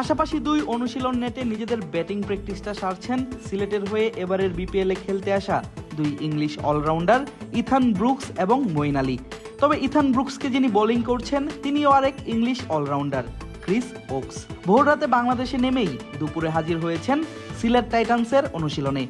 পাশাপাশি দুই অনুশীলন নেটে নিজেদের ব্যাটিং প্র্যাকটিসটা সারছেন সিলেটের হয়ে এবারের বিপিএলে খেলতে আসা দুই ইংলিশ অলরাউন্ডার ইথান ব্রুকস এবং মইন আলী। তবে ইথান ব্রুকসকে যিনি বোলিং করছেন, তিনিও আরেক ইংলিশ অলরাউন্ডার, ক্রিস ওকস। ভোর রাতে বাংলাদেশে নেমেই দুপুরে হাজির হয়েছেন সিলেট টাইটান্সের অনুশীলনে।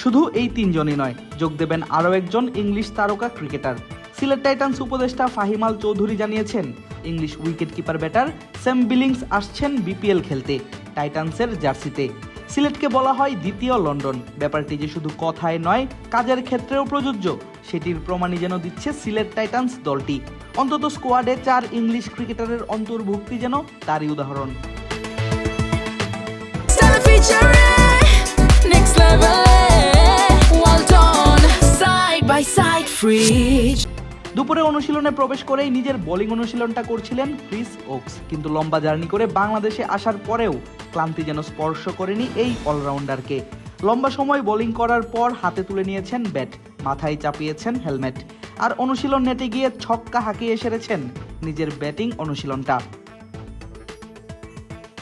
শুধু এই তিনজনই নয়, যোগ দেবেন আরও একজন ইংলিশ তারকা ক্রিকেটার। সিলেট টাইটান্স উপদেষ্টা ফাহিমাল চৌধুরী জানিয়েছেন English wicket keeper batter Sam Billings আসছেন বিপিএল খেলতে টাইটান্সের জার্সিতে সিলেটকে বলা হয় দ্বিতীয় লন্ডন ব্যাপারটি যে শুধু কথায় নয় কাজের ক্ষেত্রেও প্রযোজ্য সেটির প্রমাণই যেন দিচ্ছে সিলেট টাইটান্স দলটি অন্তত স্কোয়াডে চার ইংলিশ ক্রিকেটারের অন্তর্ভুক্তি যেন তারই উদাহরণ next level. Well done, side by side, free. দুপুরে অনুশীলনে প্রবেশ করেই নিজের বোলিং অনুশীলনটা করছিলেন ক্রিস ওকস। কিন্তু লম্বা জার্নি করে বাংলাদেশে আসার পরেও ক্লান্তি যেন স্পর্শ করেনি এই অলরাউন্ডারকে। লম্বা সময় বোলিং করার পর হাতে তুলে নিয়েছেন ব্যাট, মাথায় চাপিয়েছেন হেলমেট। আর অনুশীলন নেটে গিয়ে ছক্কা হাঁকিয়ে সেরেছেন নিজের ব্যাটিং অনুশীলনটা।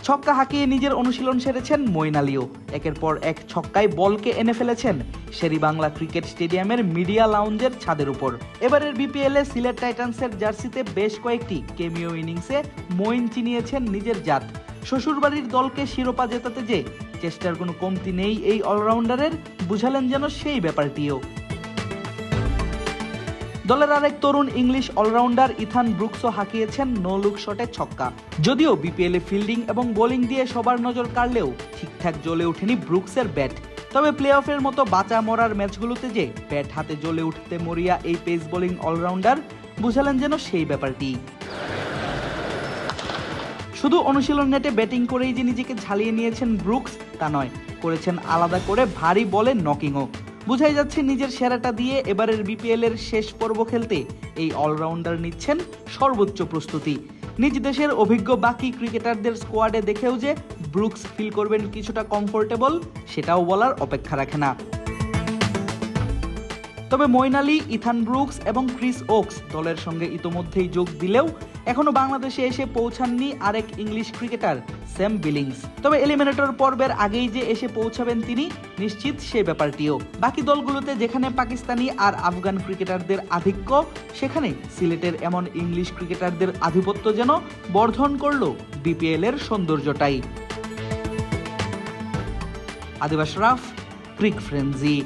ছক্কা হাঁকিয়ে নিজের অনুশীলন সেরেছেন মইন আলীও একের পর এক ছক্কায় বলকে এনে ফেলেছেন শেরি বাংলা ক্রিকেট স্টেডিয়ামের মিডিয়া লাউঞ্জের ছাদের উপর। এবারের বিপিএল সিলেট টাইটান্সের জার্সিতে বেশ কয়েকটি কেমিও ইনিংসে মইন চিনিয়েছেন নিজের জাত। শ্বশুরবাড়ির দলকে শিরোপা জেতাতে যে চেষ্টার কোনো কমতি নেই এই অলরাউন্ডারের, বুঝালেন যেন সেই ব্যাপারটিও। দলের আরেক তরুণ ইংলিশ অলরাউন্ডার ইথান ব্রুকসও হাঁকিয়েছেন নো লুক শটে ছক্কা। যদিও বিপিএল ফিল্ডিং এবং বোলিং দিয়ে সবার নজর কাড়লেও ঠিকঠাক জ্বলে ওঠেনি ব্রুকসের ব্যাট। তবে প্লে অফের মতো বাঁচা মরার ম্যাচগুলোতে যে ব্যাট হাতে জ্বলে উঠতে মরিয়া এই পেস বোলিং অলরাউন্ডার, বুঝালেন যেন সেই ব্যাপারটি। শুধু অনুশীলন নেটে ব্যাটিং করেই যে নিজেকে ঝালিয়ে নিয়েছেন ব্রুকস, তা নয়, করেছেন আলাদা করে ভারী বলে নকিংও। বুঝাই যাচ্ছে নিজের সেরাটা দিয়ে এবারের বিপিএল এর শেষ পর্ব খেলতে এই অলরাউন্ডার নিচ্ছেন সর্বোচ্চ প্রস্তুতি। নিজ দেশের অভিজ্ঞ বাকি ক্রিকেটারদের স্কোয়াডে দেখেও যে ব্রুকস ফিল করবেন কিছুটা কমফোর্টেবল সেটাও বলার অপেক্ষা রাখে না। তবে মইন আলী ইথান ব্রুকস এবং ক্রিস ওকস দলের সঙ্গে ইতোমধ্যেই যোগ দিলেও এখনও বাংলাদেশে এসে পৌঁছাননি আরেক ইংলিশ ক্রিকেটার, স্যাম বিলিংস। তবে এলিমিনেটর পর্বের আগেই যে এসে পৌঁছাবেন তিনি, নিশ্চিত সে ব্যাপারটিও। বাকি দলগুলোতে যেখানে পাকিস্তানি আর আফগান ক্রিকেটারদের আধিক্য, সেখানে সিলেটের এমন ইংলিশ ক্রিকেটারদের আধিপত্য যেন বর্ধন করল বিপিএল এর সৌন্দর্যটাই। আদিবাস রাফ, ক্রিক ফ্রেন্সি।